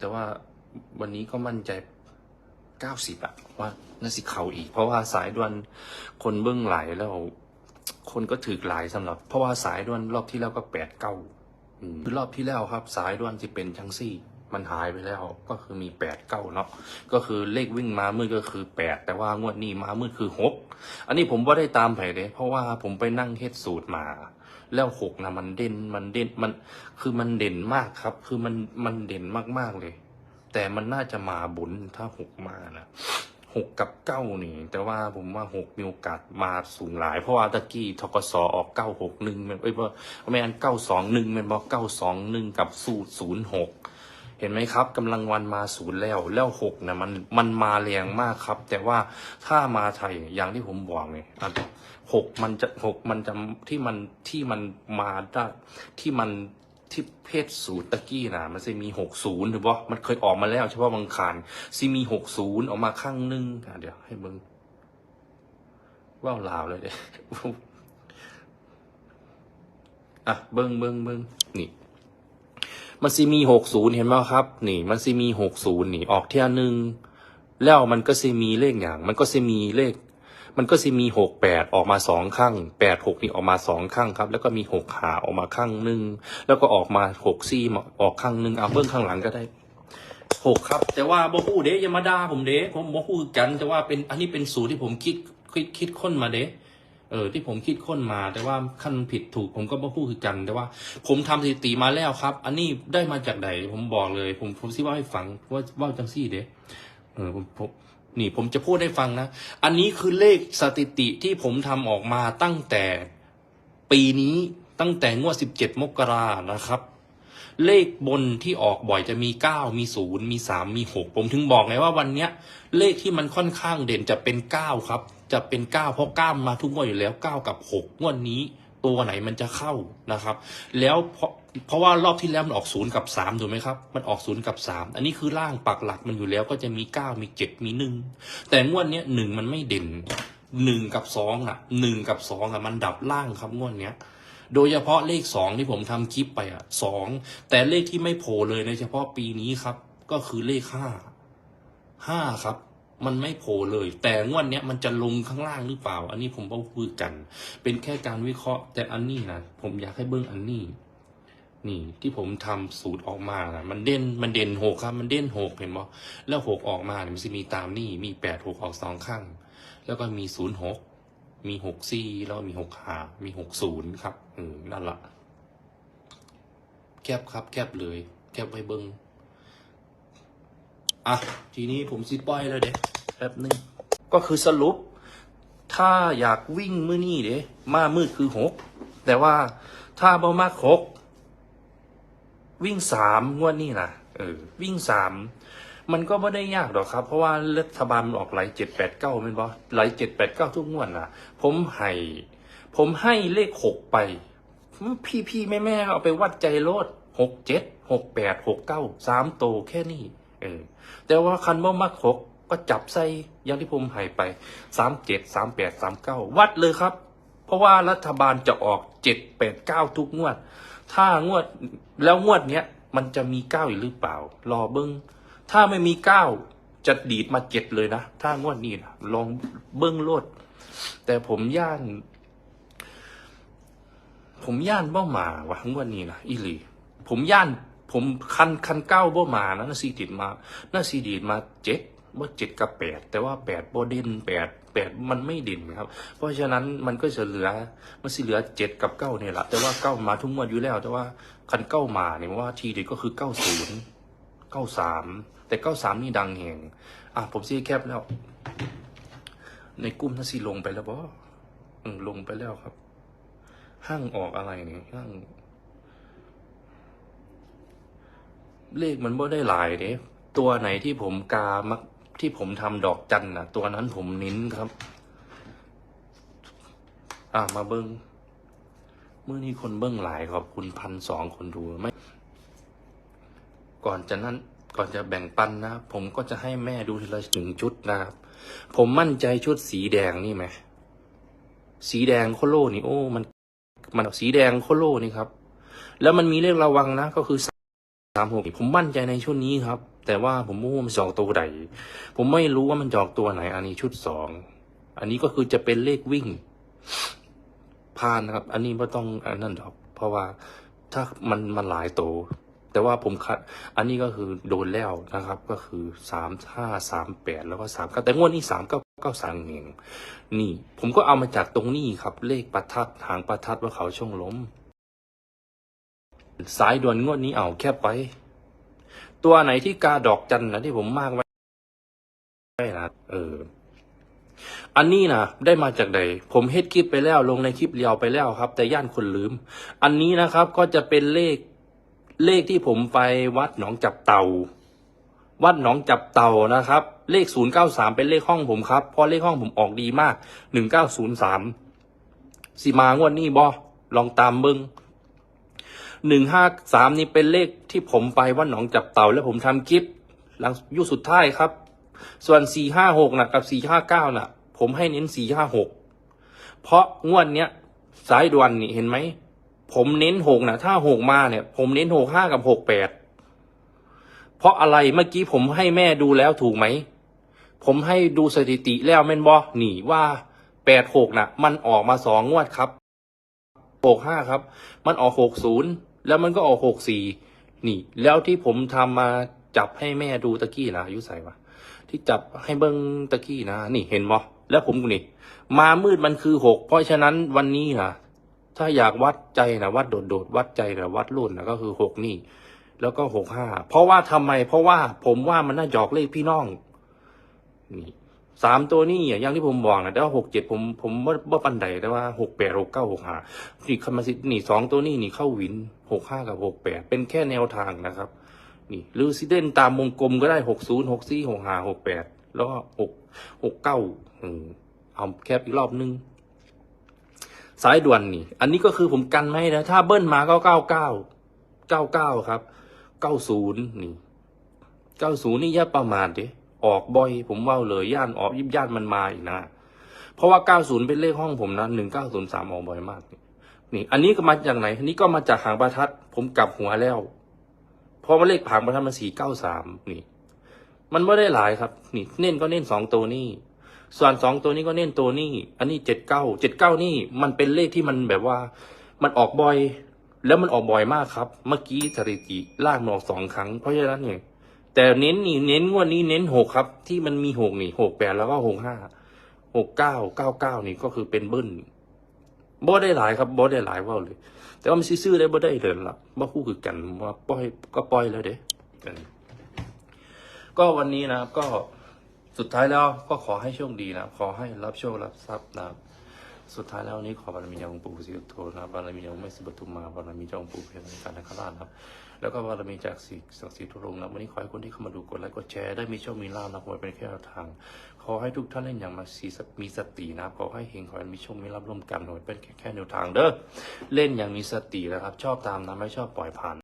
แต่ว่าวันนี้ก็มั่นใจเก้าสิบอะว่าน่าสิเขาอีก เพราะว่าสายด่วนคนเบื้องไหลายแล้ว คนก็ถือหลายสำหรับ เพราะว่าสายด่วนรอบที่แล้วก็แปดเก้าคือรอบที่แล้วครับ สายด่วนที่เป็นจังซี่ มันหายไปแล้ว ก็คือมีแปดเก้าเนาะก็คือเลขวิ่งมามืดก็คือแปดแต่ว่างวดนี้มามืดคือหกอันนี้ผมว่าได้ตามไผ่เลยเพราะว่าผมไปนั่งเฮ็ดสูตรมา แล้วหกนะมันเด่นมันเด่นมันคือมันเด่นมากครับ คือมันมันเด่นมากๆเลย แต่มันน่าจะมาบุญถ้าหกมานะหกกับเก้านี่ แต่ว่าผมว่าหกมีโอกาสมาสูงหลาย เพราะว่าตะกี้ทกสออกเก้าหกหนึ่งมันเอ้ยว่าไม่อันเก้าสองหนึ่งมันบอกเก้าสองหนึ่งกับสูตรศูนย์หก เห็นไหมครับกำลังวันมาศูนย์แล้วแล้วหกนะมันมันมาแรงมากครับ แต่ว่าถ้ามาไทยอย่างที่ผมบอกไงอะหกมันจะหกมันจะที่มันที่มันมาได้ที่มันที่เพศศูนย์ตะกี้นะมันจะมีหกศูนย์หรือว่ามันเคยออกมาแล้วเฉพาะบางคารซีมีหกศูนย์ออกมาข้างหนึงอะเดี๋ยวให้เบิ้งว่าวลาวเลยเด้อะเบิ้งเบิ้งเบิ้งนี่ มันซีมีหกศูนย์เห็นไหมครับ นี่ มันซีมีหกศูนย์นี่ออกเที่ยหนึ่งแล้วมันก็ซีมีเลขอย่าง มันก็ซีมีเลข มันก็จะมีหกแปดออกมาสองข้างแปดหกนี่ออกมาสองข้างครับ แล้วก็มีหกหาออกมาข้างหนึ่งแล้วก็ออกมาหกซี่ออกข้างหนึ่งเอาเบื้องข้างหลังก็ได้หกครับ แต่ว่าบ่ฮู้เด้ยามาดาผมเด้ผมบ่ฮู้กัน แต่ว่าเป็นอันนี้เป็นสูตรที่ผมคิดคิดคิดค้นมาเด้ เออที่ผมคิดค้นมาแต่ว่าขั้นผิดถูกผมก็บ่ฮู้คือกัน แต่ว่า ผมทำสถิติมาแล้วครับ อันนี้ได้มาจากไหนผมบอกเลย ผมผมซิว่าให้ฟังว่าว่าจังซี่เด้เออผมผมนี่ผมจะพูดให้ฟังนะ อันนี้คือเลขสถิติที่ผมทำออกมาตั้งแต่ปีนี้ตั้งแต่งวด17มกรานะครับ เลขบนที่ออกบ่อยจะมี9มี0มี3มี6ผมถึงบอกไงว่าวันเนี้ย เลขที่มันค่อนข้างเด่นจะเป็น9ครับ จะเป็น9เพราะ9มาทุกงวดอยู่แล้ว 9 กับ 6 งวดนี้ตัวไหนมันจะเข้านะครับ แล้วเพราะเพราะว่ารอบที่แล้วมันออกศูนย์กับสามถูกไหมครับ มันออกศูนย์กับสามอันนี้คือร่างปักหลักมันอยู่แล้วก็จะมีเก้ามีเจ็ดมีหนึ่งแต่งวดเนี้ยหนึ่งมันไม่เด่นหนึ่งกับสองอะหนึ่งกับสองอะมันดับล่างครับงวดเนี้ยโดยเฉพาะเลขสองที่ผมทำคลิปไปอะสองแต่เลขที่ไม่โผล่เลยในเฉพาะปีนี้ครับ ก็คือเลขห้าห้าครับ มันไม่โผล่เลย แต่งวดเนี้ยมันจะลงข้างล่างหรือเปล่า อันนี้ผมก็พูดกัน เป็นแค่การวิเคราะห์ แต่อันนี้นะผมอยากให้เบิ้งอันนี้ นี่ที่ผมทำสูตรออกมานะมันเด่นมันเด่นหกครับ มันเด่นหกเห็นบ่แล้วหกออกมาเนี่ยมันจะมีตามนี่มีแปดหกออกสองข้างแล้วก็มีศูนย์หกมีหกสี่แล้วก็มีหกหามีหกศูนย์ครับ อืมนั่นละแคบครับ แคบเลย แคบไว้เบิ้ง อะ ทีนี้ผมซิปล่อยแล้วเด็แป๊บนึง ก็คือสรุป ถ้าอยากวิ่งมือนี่เด้มามืดคือหก แต่ว่าถ้าบ่มากหก วิ่งสามงวดนี่นะเออ วิ่งสามมันก็ไม่ได้ยากหรอกครับ เพราะว่ารัฐบาลมันออกไหลเจ็ดแปดเก้าเป็นบอไหลเจ็ดแปดเก้าทุกงวดนะผมให้ผมให้เลขหกไป พี่พี่แม่แม่เอาไปวัดใจโลดหกเจ็ดหกแปดหกเก้าสามโตแค่นี้ เออ แต่ว่าคันบ่มักหกก็จับใส่อย่างที่ผมให้ไปสามเจ็ดสามแปดสามเก้าวัดเลยครับ เพราะว่ารัฐบาลจะออกเจ็ดแปดเก้าทุกงวด ถ้างวดแล้วงวดเนี้ยมันจะมีเก้าอีกหรือเปล่า รอเบิ้งถ้าไม่มีเก้าจะดีดมาเจ็ดเลยนะ ถ้างวดนี้นะลองเบิ้งโลด แต่ผมย่าน ผมย่านบ่หมาว่ะงวดนี้นะอีหลี ผมย่าน ผมคันคันเก้าบ่มานะน่าสีดิดมาน่าสีดีดมาเจ็ดว่าเจ็ดกับแปดแต่ว่าแปดบ่เด่นแปดแปดมันไม่เด่นครับ เพราะฉะนั้นมันก็จะเหลือมันสิเหลือเจ็ดกับเก้าเนี่ยแหละแต่ว่าเก้ามาทุกงวดอยู่แล้ว แต่ว่าคันเก้ามาเนี่ยว่าทีเด็ดก็คือเก้าศูนย์เก้าสามแต่เก้าสามนี่ดังแหงอะผมซีแคบแล้ว ในกลุ่มน่าสิลงไปแล้วบ่ลงไปแล้วครับ ห้างออกอะไรเนี่ยห้าง เลขมันบ่ได้หลายเด้ตัวไหนที่ผมกามักที่ผมทำดอกจันน่ะตัวนั้นผมเน้นครับ อะมาเบิ้งเมื่อนี้คนเบิ้งหลายขอบคุณพันสองคนดูไม่ ก่อนจะนั้นก่อนจะแบ่งปันนะ ผมก็จะให้แม่ดูทีละหนึ่งชุดนะครับ ผมมั่นใจชุดสีแดงนี่ไหม สีแดงโคโลนี่โอ้ มัน มันสีแดงโคโลนี่ครับ แล้วมันมีเลขระวังนะ ก็คือสามหกผมมั่นใจในชุดนี้ครับ แต่ว่าผมไม่รู้ว่ามันจะออกตัวใดผมไม่รู้ว่ามันจะออกตัวไหน อันนี้ชุดสองอันนี้ก็คือจะเป็นเลขวิ่งผ่านนะครับ อันนี้ไม่ต้องอันนั้นหรอกเพราะว่าถ้ามันมันหลายโตวแต่ว่าผมคัด อันนี้ก็คือโดนแล้วนะครับ ก็คือสามห้าสามแปดแล้วก็สามเก้าแต่งวดนี้สามเก้าเก้าสามเองนี่ ผมก็เอามาจากตรงนี้ครับ เลขประทัดหางประทัดว่าเขาช่องล้ม สายด่วนงวดนี้เอาแคบไป ตัวไหนที่กาดอกจันนะที่ผมมากไว้นะเออ อันนี้นะได้มาจากใดผมเฮ็ดคลิปไปแล้ว ลงในคลิปเรียวไปแล้วครับ แต่ย่านคนลืม อันนี้นะครับก็จะเป็นเลขเลขที่ผมไปวัดหนองจับเต่า วัดหนองจับเต่านะครับ เลขศูนย์เก้าสามเป็นเลขห้องผมครับเพราะเลขห้องผมออกดีมากหนึ่งเก้าศูนย์สามสิมางวดนี้บอลองตามเบิง หนึ่งห้าสามนี่เป็นเลขที่ผมไปวัดหนองจับเต่าแล้วผมทำคลิปหลังยุคสุดท้ายครับ ส่วนสี่ห้าหกนะกับสี่ห้าเก้าน่ะผมให้เน้นสี่ห้าหกเพราะงวดเนี้ยสายด่วนนี่เห็นไหมผมเน้นหกนะถ้าหกมาเนี่ย ผมเน้นหกห้ากับหกแปดเพราะอะไรเมื่อกี้ผมให้แม่ดูแล้วถูกไหม ผมให้ดูสถิติแล้วแม่นบอหนีว่าแปดหกน่ะมันออกมาสองงวดครับหกห้าครับ มันออกหกศูนย์ แล้วมันก็ออกหกสี่นี่ แล้วที่ผมทำมาจับให้แม่ดูตะกี้นะอายุใส่วะที่จับให้เบิ้งตะกี้นะ นี่เห็นบ่แล้วผมกูนี่ มามืดมันคือหกเพราะฉะนั้นวันนี้นะถ้าอยากวัดใจนะวัดโดดโดดวัดใจนะวัดรุ่นนะก็คือหกนี่ แล้วก็หกห้าเพราะว่าทำไม เพราะว่าผมว่ามันน่าหยอกเลขพี่น้องนี่ สามตัวนี่อย่างที่ผมบอกนะแต่ว่าหกเจ็ดผมผมว่าว่าปันใดแต่ว่าหกแปดหกเก้าหกห้านี่คำมาสินี่สองตัวนี่นี่เข้าวินหกห้ากับหกแปดเป็นแค่แนวทางนะครับ นี่หรือซิเดนตามวงกลมก็ได้หกศูนย์หกสี่หกห้าหกแปดแล้วก็หกหกเก้าเอาแคปอีกรอบนึงสายด่วนนี่ อันนี้ก็คือผมกันไม่นะ ถ้าเบิ้ลมาก็เก้าเก้าเก้าเก้าครับเก้าศูนย์นี่เก้าศูนย์นี่อย่าประมาทดิ ออกบ่อย ผมว่าเลยย่านออกยิบย่านมันมาอีกนะ เพราะว่าเก้าศูนย์เป็นเลขห้องผมนะหนึ่งเก้าศูนย์สามออกบ่อยมากนี่นี่ อันนี้ก็มาจากไหน อันนี้ก็มาจากหางประทัด ผมกลับหัวแล้ว เพราะว่าเลขผางประทัดมันสี่เก้าสามนี่ มันไม่ได้หลายครับ นี่ เน้นก็เน้นสองตัวนี่ ส่วนสองตัวนี้ก็เน้นตัวนี่ อันนี้เจ็ดเก้า เจ็ดเก้านี่ มันเป็นเลขที่มันแบบว่า มันออกบ่อย แล้วมันออกบ่อยมากครับ เมื่อกี้สถิติล่างมันออกสองครั้ง เพราะฉะนั้นเนี่ย แต่เน้นนี่เน้นงวดนี้เน้นหกครับ ที่มันมีหกนี่หกแปดแล้วก็หกห้าหกเก้าเก้าเก้านี่ก็คือเป็นเบิ้ลบ่ได้หลายครับบ่ได้หลายว่าเลย แต่ว่ามันซื้อได้บ่ได้เลยล่ะบ่คู่คือกันว่าปล่อยก็ปล่อยแล้วเด้ก็วันนี้นะครับก็สุดท้ายแล้วก็ขอให้โชคดีนะขอให้รับโชครับทรัพย์นะครับสุดท้ายแล้ววันนี้ขอบารมีของค์ปู่ศรีสุโธนะบารมีของค์แม่สิบทุมมาบารมีของค์ปู่เพียงการนคราชนะครับ แล้วก็บารมีจากสีศักดิ์สิทธิ์ทุรงค์นะวันนี้ขอให้คนที่เข้ามาดูกดไลค์กดแชร์ได้มีโชคมีลาภนะขอเป็นแค่แนวทาง ขอให้ทุกท่านเล่นอย่างมาสีมีสตินะขอให้เฮงขอให้มีโชคมีลาภร่วมกันขอเป็นแค่แค่แนวทางเด้อเล่นอย่างมีสตินะครับ ชอบตามนะไม่ชอบปล่อยผ่าน